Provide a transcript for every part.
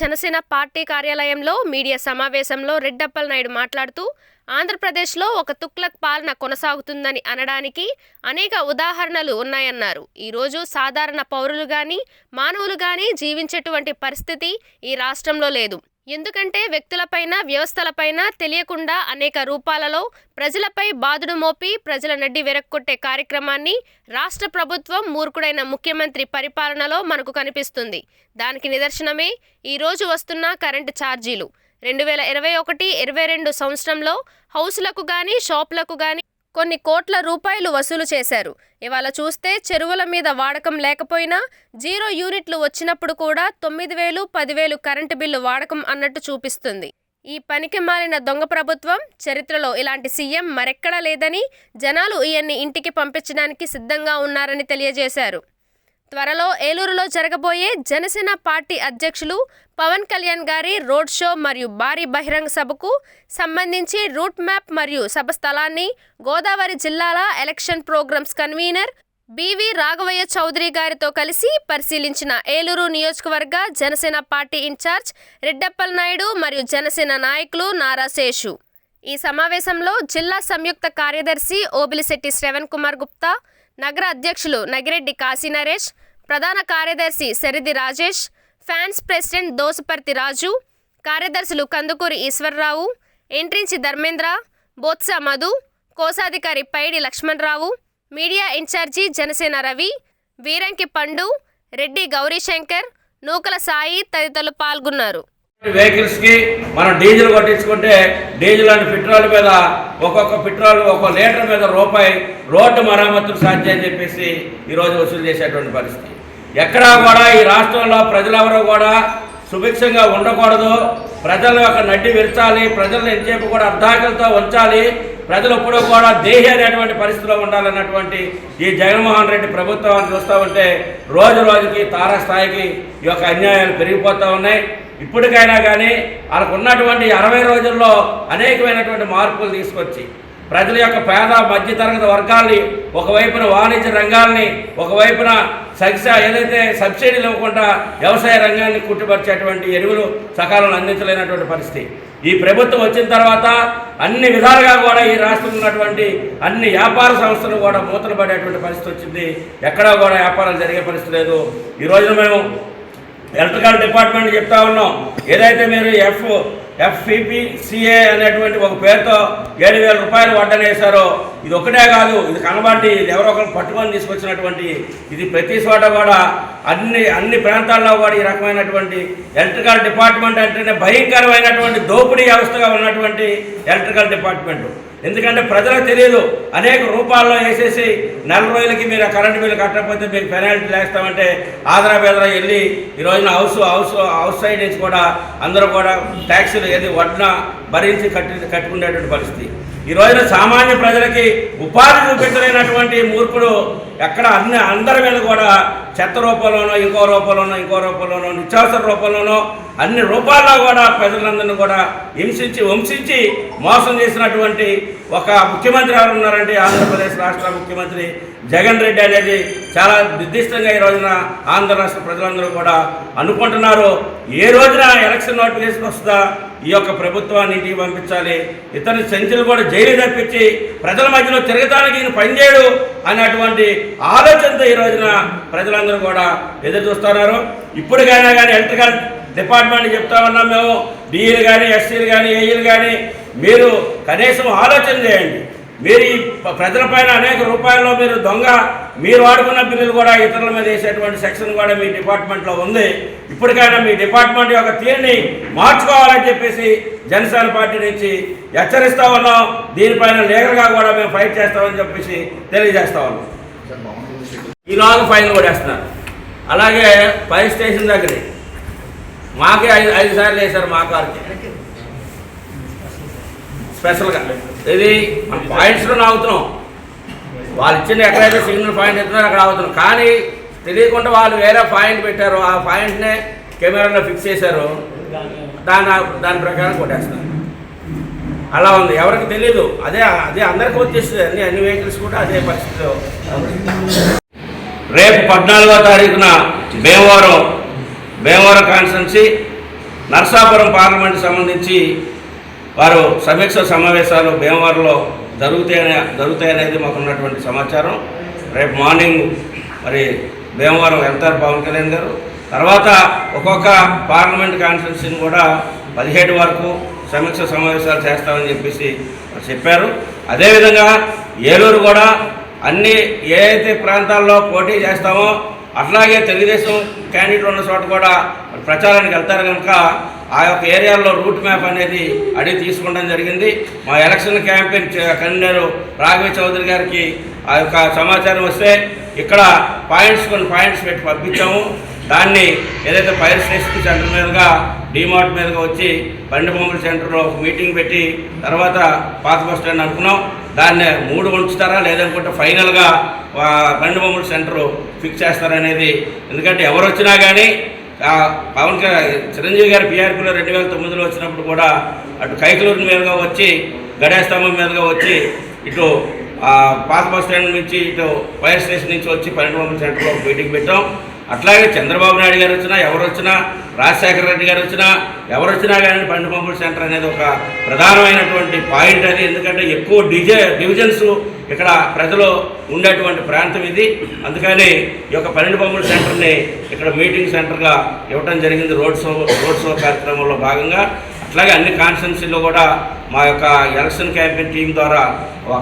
Janasena party కార్యాలయంలో media సమావేశంలో రెడ్డప్పలనాయుడు మాట్లాడుతూ ఆంధ్రప్రదేశ్లో ఒక తుక్లక్ పాలన కొనసాగుతుందని అనడానికి అనేక ఉదాహరణలు ఉన్నాయన్నారు. ఈరోజు సాధారణ పౌరులు కానీ మానవులు కానీ జీవించేటువంటి పరిస్థితి ఈ రాష్ట్రంలో లేదు. ఎందుకంటే వ్యక్తులపైన వ్యవస్థలపైన తెలియకుండా అనేక రూపాలలో ప్రజలపై బాదుడు మోపి ప్రజల నడ్డి వెరక్కొట్టే కార్యక్రమాన్ని రాష్ట్ర ప్రభుత్వం మూర్ఖుడైన ముఖ్యమంత్రి పరిపాలనలో మనకు కనిపిస్తుంది. దానికి నిదర్శనమే ఈ రోజు వస్తున్న కరెంటు ఛార్జీలు. రెండు వేల ఇరవై ఒకటి ఇరవై రెండు సంవత్సరంలో హౌస్లకు కానీ షాపులకు కానీ కొన్ని కోట్ల రూపాయలు వసూలు చేశారు. ఇవాళ చూస్తే చెరువుల మీద వాడకం లేకపోయినా జీరో యూనిట్లు వచ్చినప్పుడు కూడా తొమ్మిది వేలు పదివేలు కరెంటు బిల్లు వాడకం అన్నట్టు చూపిస్తుంది. ఈ పనికి మారిన దొంగ ప్రభుత్వం చరిత్రలో ఇలాంటి సీఎం మరెక్కడా లేదని జనాలు ఈయన్ని ఇంటికి పంపించడానికి సిద్ధంగా ఉన్నారని తెలియజేశారు. త్వరలో ఏలూరులో జరగబోయే జనసేన పార్టీ అధ్యక్షులు పవన్ కళ్యాణ్ గారి రోడ్ షో మరియు భారీ బహిరంగ సభకు సంబంధించి రూట్ మ్యాప్ మరియు సభ స్థలాన్ని గోదావరి జిల్లాల election programmes convener B V Raghavayya Chowdary గారితో కలిసి పరిశీలించిన ఏలూరు నియోజకవర్గ జనసేన పార్టీ ఇన్ఛార్జ్ రెడ్డప్పల్ నాయుడు మరియు జనసేన నాయకులు నారా శేషు. ఈ సమావేశంలో జిల్లా సంయుక్త కార్యదర్శి ఓబిలిశెట్టి శ్రవణ్ కుమార్ గుప్తా నగర అధ్యక్షులు నగిరెడ్డి కాశీ నరేష్ ప్రధాన కార్యదర్శి సరిది రాజేష్ ఫ్యాన్స్ ప్రెసిడెంట్ దోసపర్తి రాజు కార్యదర్శులు కందుకూరి ఈశ్వరరావు ఎంట్రించి ధర్మేంద్ర బోత్స మధు కోశాధికారి పైడి లక్ష్మణరావు మీడియా ఇన్ఛార్జి జనసేన రవి వీరంకి పండు రెడ్డి గౌరీశంకర్ నూకల సాయి తదితరులు పాల్గొన్నారు. వెహికల్స్కి మనం డీజిల్ కొట్టించుకుంటే డీజిల్ అండ్ పెట్రోల్ మీద ఒక్కొక్క పెట్రోల్ ఒక్కొక్క లీటర్ మీద రూపాయి రోడ్డు మరమ్మతులు సాధ్యం అని చెప్పేసి ఈరోజు వసూలు చేసేటువంటి పరిస్థితి. ఎక్కడా కూడా ఈ రాష్ట్రంలో ప్రజలెవరూ కూడా సుభిక్షంగా ఉండకూడదు. ప్రజల యొక్క నడ్డి విరచాలి ప్రజలను ఎంతసేపు కూడా అర్ధాకలతో ఉంచాలి ప్రజలు ఎప్పుడూ కూడా దేహి అనేటువంటి పరిస్థితిలో ఉండాలన్నటువంటి ఈ జగన్మోహన్ రెడ్డి ప్రభుత్వాన్ని చూస్తూ ఉంటే రోజు రోజుకి తారాస్థాయికి ఈ యొక్క అన్యాయాలు పెరిగిపోతూ ఉన్నాయి. ఇప్పటికైనా కానీ వాళ్ళకు ఉన్నటువంటి అరవై రోజుల్లో అనేకమైనటువంటి మార్పులు తీసుకొచ్చి ప్రజల యొక్క పేద మధ్యతరగతి వర్గాల్ని ఒకవైపున వాణిజ్య రంగాల్ని ఒకవైపున సబ్స ఏదైతే సబ్సిడీలు ఇవ్వకుండా వ్యవసాయ రంగాన్ని కుట్టుపరిచేటువంటి ఎరువులు సకాలంలో అందించలేనటువంటి పరిస్థితి. ఈ ప్రభుత్వం వచ్చిన తర్వాత అన్ని విధాలుగా కూడా ఈ రాష్ట్రంలో ఉన్నటువంటి అన్ని వ్యాపార సంస్థలు కూడా మూతలు పడేటువంటి పరిస్థితి వచ్చింది. ఎక్కడా కూడా వ్యాపారాలు జరిగే పరిస్థితి లేదు. ఈ రోజున మేము ఎలక్ట్రికల్ డిపార్ట్మెంట్ చెప్తా ఉన్నాం. ఏదైతే మీరు ఎఫ్ ఎఫ్పిపిసిఏ అనేటువంటి ఒక పేరుతో ఏడు వేల రూపాయలు వడ్డనేసారో ఇది ఒకటే కాదు ఇది కనబడి ఇది ఎవరో ఒకరు పట్టుకొని తీసుకొచ్చినటువంటి ఇది ప్రతి చోట కూడా అన్ని అన్ని ప్రాంతాల్లో కూడా ఈ రకమైనటువంటి ఎలక్ట్రికల్ డిపార్ట్మెంట్ అంటేనే భయంకరమైనటువంటి దోపిడీ వ్యవస్థగా ఉన్నటువంటి ఎలక్ట్రికల్ డిపార్ట్మెంట్. ఎందుకంటే ప్రజలకు తెలియదు. అనేక రూపాల్లో వేసేసి నెల రోజులకి మీరు కరెంటు బిల్లు కట్టకపోతే మీకు పెనాల్టీ వేస్తామంటే ఆదరా బెదరా వెళ్ళి ఈ రోజున హౌస్ హౌస్ హౌస్ సైడ్ నుంచి కూడా అందరూ కూడా ట్యాక్సీలు ఏది వడ్న భరించి కట్టి కట్టుకునేటువంటి పరిస్థితి. ఈ రోజున సామాన్య ప్రజలకి ఉపాధి చూపించలేనటువంటి మూర్ఖుడు ఎక్కడ అన్ని అందరి మీద కూడా చెత్త రూపంలోనో ఇంకో రూపంలోనో ఇంకో రూపంలోనో నిత్యావసర రూపంలోనో అన్ని రూపాల్లో కూడా ప్రజలందరినీ కూడా హింసించి వంశించి మోసం చేసినటువంటి ఒక ముఖ్యమంత్రి ఎవరు ఉన్నారంటే ఆంధ్రప్రదేశ్ రాష్ట్ర ముఖ్యమంత్రి జగన్ రెడ్డి అనేది చాలా నిర్దిష్టంగా ఈ రోజున ఆంధ్ర రాష్ట్ర ప్రజలందరూ కూడా అనుకుంటున్నారు. ఏ రోజున ఎలక్షన్ నోటిఫికేషన్ వస్తుందా? ఈ యొక్క ప్రభుత్వాన్ని ఇంటికి పంపించాలి. ఇతని సంచులు కూడా జైలు తప్పించి ప్రజల మధ్యలో తిరగటానికి ఈయన పనిచేయడు అనేటువంటి ఆలోచనతో ఈ రోజున ప్రజలందరూ కూడా ఎదురు చూస్తున్నారు ఇప్పటికైనా కానీ ఎలక్ట్రికల్ డిపార్ట్మెంట్ చెప్తా ఉన్నాం మేము. డిఈలు కానీ ఎస్సీలు కానీ ఏఈలు కానీ మీరు కనీసం ఆలోచన చేయండి. మీరు ఈ ప్రజలపైన అనేక రూపాయల్లో మీరు దొంగ మీరు వాడుకున్న బిల్లులు కూడా ఇతరుల మీద వేసేటువంటి సెక్షన్ కూడా మీ డిపార్ట్మెంట్లో ఉంది. ఇప్పటికైనా మీ డిపార్ట్మెంట్ యొక్క తీరుని మార్చుకోవాలని చెప్పేసి జనసేన పార్టీ నుంచి హెచ్చరిస్తా ఉన్నాం. దీనిపైన లీగల్గా కూడా మేము ఫైట్ చేస్తామని చెప్పేసి తెలియజేస్తా ఉన్నాం. ఈలోగా ఫైన్ కూడా వేస్తున్నారు. అలాగే ఫైర్ స్టేషన్ దగ్గర మాకే ఐదు ఐదు సార్లు వేశారు మా కార్కి. స్పెషల్గా. ఇది మన పాయింట్స్లో ఆగుతున్నాం. వాళ్ళు ఇచ్చిన ఎక్కడైతే సిగ్నల్ పాయింట్ ఇస్తున్నారో అక్కడ ఆగుతున్నాం. కానీ తెలియకుండా వాళ్ళు వేరే పాయింట్ పెట్టారు. ఆ పాయింట్నే కెమెరాలో ఫిక్స్ చేశారు. దాని దాని ప్రకారం కొట్టేస్తారు అలా ఉంది. ఎవరికి తెలియదు అదే అదే అందరికీ వచ్చేస్తుంది అన్ని అన్ని వెహికల్స్ కూడా అదే పరిస్థితిలో రేపు పద్నాలుగో తారీఖున భీమవరం భీమవరం కాన్స్టెన్సీ నర్సాపురం పార్లమెంట్ సంబంధించి వారు సమీక్ష సమావేశాలు భీమవరంలో జరుగుతాయనే జరుగుతాయనేది మాకు ఉన్నటువంటి సమాచారం. రేపు మార్నింగ్ మరి భీమవరం వెళ్తారు పవన్ కళ్యాణ్ గారు తర్వాత ఒక్కొక్క పార్లమెంట్ కాన్స్టిట్యూన్సీని కూడా పదిహేడు వరకు సమీక్ష సమావేశాలు చేస్తామని చెప్పేసి చెప్పారు. అదేవిధంగా ఏలూరు కూడా అన్ని ఏ అయితే ప్రాంతాల్లో పోటీ చేస్తామో అట్లాగే తెలుగుదేశం క్యాండిడేట్ ఉన్న చోట కూడా ప్రచారానికి వెళ్తారు కనుక ఆ యొక్క ఏరియాలో రూట్ మ్యాప్ అనేది అడిగి తీసుకోవడం జరిగింది. మా election campaign convener Raghava Chowdary గారికి ఆ యొక్క సమాచారం వస్తే ఇక్కడ పాయింట్స్ కొన్ని పాయింట్స్ పెట్టి పంపించాము. దాన్ని ఏదైతే ఫైర్ స్టేషన్ సెంటర్ మీదుగా డిమార్ట్ మీదుగా వచ్చి బండి బొమ్మల సెంటర్లో ఒక మీటింగ్ పెట్టి తర్వాత పాత బస్ స్టాండ్ అనుకున్నాం. దాన్ని మూడు ఉంచుతారా లేదనుకుంటే ఫైనల్గా ఆ, బండి బొమ్మల సెంటర్ ఫిక్స్ చేస్తారనేది. ఎందుకంటే ఎవరు వచ్చినా కానీ పవన్ కళ్యాణ్ చిరంజీవి గారు పీఆర్పీలో రెండు వేల తొమ్మిదిలో వచ్చినప్పుడు కూడా అటు కైకలూరు మీదుగా వచ్చి గడేస్తంభం మీదుగా వచ్చి ఇటు పాత బస్ స్టాండ్ నుంచి ఇటు ఫైర్ స్టేషన్ నుంచి వచ్చి పన్నెండు వందల సెంటర్లో మీటింగ్ పెట్టాం. అట్లాగే చంద్రబాబు నాయుడు గారు వచ్చినా ఎవరు వచ్చినా రాజశేఖర రెడ్డి గారు వచ్చినా ఎవరు వచ్చినా కానీ పండు పంపుల సెంటర్ అనేది ఒక ప్రధానమైనటువంటి పాయింట్ అది. ఎందుకంటే ఎక్కువ డిజే డివిజన్స్ ఇక్కడ ప్రజలు ఉండేటువంటి ప్రాంతం ఇది. అందుకని ఈ యొక్క పన్నెండు పంపుల సెంటర్ని ఇక్కడ మీటింగ్ సెంటర్గా ఇవ్వటం జరిగింది రోడ్ షో రోడ్ షో కార్యక్రమంలో భాగంగా. అట్లాగే అన్ని కాన్స్టిట్యున్సీల్లో కూడా మా యొక్క ఎలక్షన్ క్యాంపెయిన్ టీం ద్వారా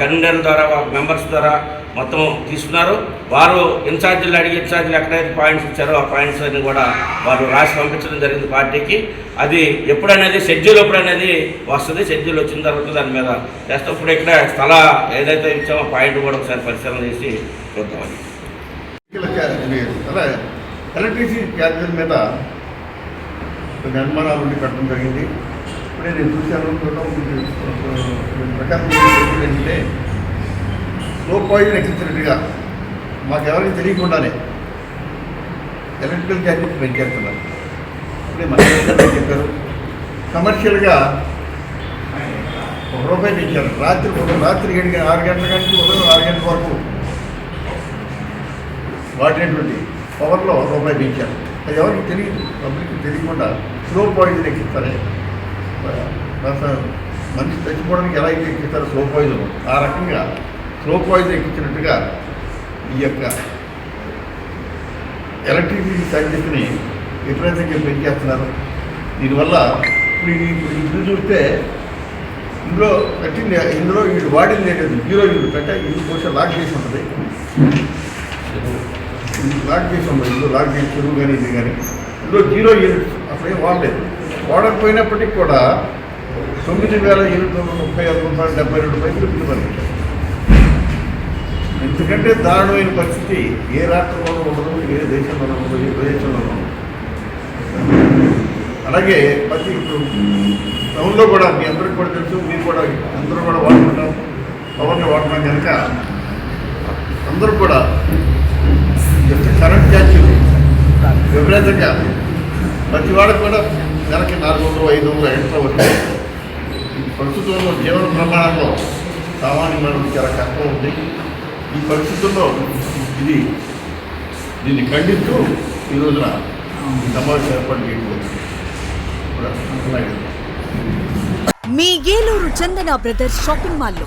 కన్వీనర్ ద్వారా మెంబర్స్ ద్వారా మొత్తం తీసుకున్నారు. వారు ఇన్ఛార్జీలు అడిగి ఇన్ఛార్జీలు ఎక్కడైతే పాయింట్స్ ఇచ్చారో ఆ పాయింట్స్ అన్ని కూడా వారు రాసి పంపించడం జరిగింది పార్టీకి. అది ఎప్పుడనేది షెడ్యూల్ ఎప్పుడనేది వస్తుంది. షెడ్యూల్ వచ్చిన తర్వాత దాని మీద చేస్తాం. ఇప్పుడు ఇక్కడ స్థల ఏదైతే ఇచ్చామో పాయింట్ కూడా ఒకసారి పరిశీలన చేసి చూద్దామని అలా ఎలక్ట్రిసిటీ ఛార్జీల మీద కొన్ని అనుమానాలు ఉండి కట్టడం జరిగింది. ఇప్పుడే నేను చూశాను. చూడడం ప్రకారం ఏంటంటే స్లో పాయిజన్ ఎక్కించినట్టుగా మాకెవరికి తెలియకుండానే ఎలక్ట్రికల్ ఛార్జెస్ పెంచేస్తున్నారు ఇప్పుడే మన చెప్పారు. కమర్షియల్గా ఒక రూపాయి పెంచారు రాత్రి రాత్రి ఏడు ఆరు గంటల కంటే ఉదయం ఆరు గంటల వరకు వాడినటువంటి పవర్లో రూపాయి పెంచారు. అది ఎవరికి తెలియదు. పబ్లిక్ తెలియకుండా స్లో పాయిజన్ ఎక్కిస్తారే మనిషి చచ్చిపోవడానికి ఎలా అయితే ఎక్కిస్తారో స్లో పాయిజన్ ఆ రకంగా స్లో పాయిజన్ ఎక్కించినట్టుగా ఈ యొక్క ఎలక్ట్రిసిటీ ఛార్జెస్ని విపరీతంగా పెంచేస్తున్నారు? దీనివల్ల ఇప్పుడు ఈ- ఇప్పుడు చూస్తే ఇందులో కట్టింది ఇందులో వీడు వాడింది లేదు జీరో యూనిట్ అంటే ఇల్లు కోసం లాక్ చేసి ఉంటుంది. లాక్ చేసి ఉంది ఇందులో లాక్ చేసి చెరువు కానీ ఇది కానీ. ఇందులో జీరో యూనిట్స్ అసలు ఏం వాడలేదు. వాడకపోయినప్పటికీ కూడా తొమ్మిది వేల ఎనిమిది వందల ముప్పై ఐదు రూపాయలు డెబ్బై రెండు పైసలు బిల్లు పంపించారు ఎందుకంటే దారుణమైన పరిస్థితి. ఏ రాష్ట్రంలోనూ ఉండదు ఏ దేశంలోనూ ఉండదు ఏ ప్రదేశంలోనూ అలాగే ప్రతి ఇప్పుడు టౌన్లో కూడా మీ అందరికి కూడా తెలుసు మీరు కూడా అందరూ కూడా వాడుకుంటాం పవర్ని వాడుతున్నాం కనుక అందరూ కూడా యొక్క కరెంట్ ఛార్జీలు విపరీతంగా ప్రతి వాడికి కూడా నెలకి నాలుగు వందలు ఐదు వందలు ఎక్స్ట్రా వస్తాయి ప్రస్తుతంలో జీవన ప్రమాణంలో సామాన్యమైన చాలా కష్టం ఉంది. ఈ పరిస్థితుల్లో ఇది దీన్ని ఖండిస్తూ ఈ రోజున ఈ సమావేశం ఏర్పాటు చేయకపోతుంది మీ ఏలూరు చందన బ్రదర్స్ షాపింగ్ మాల్లో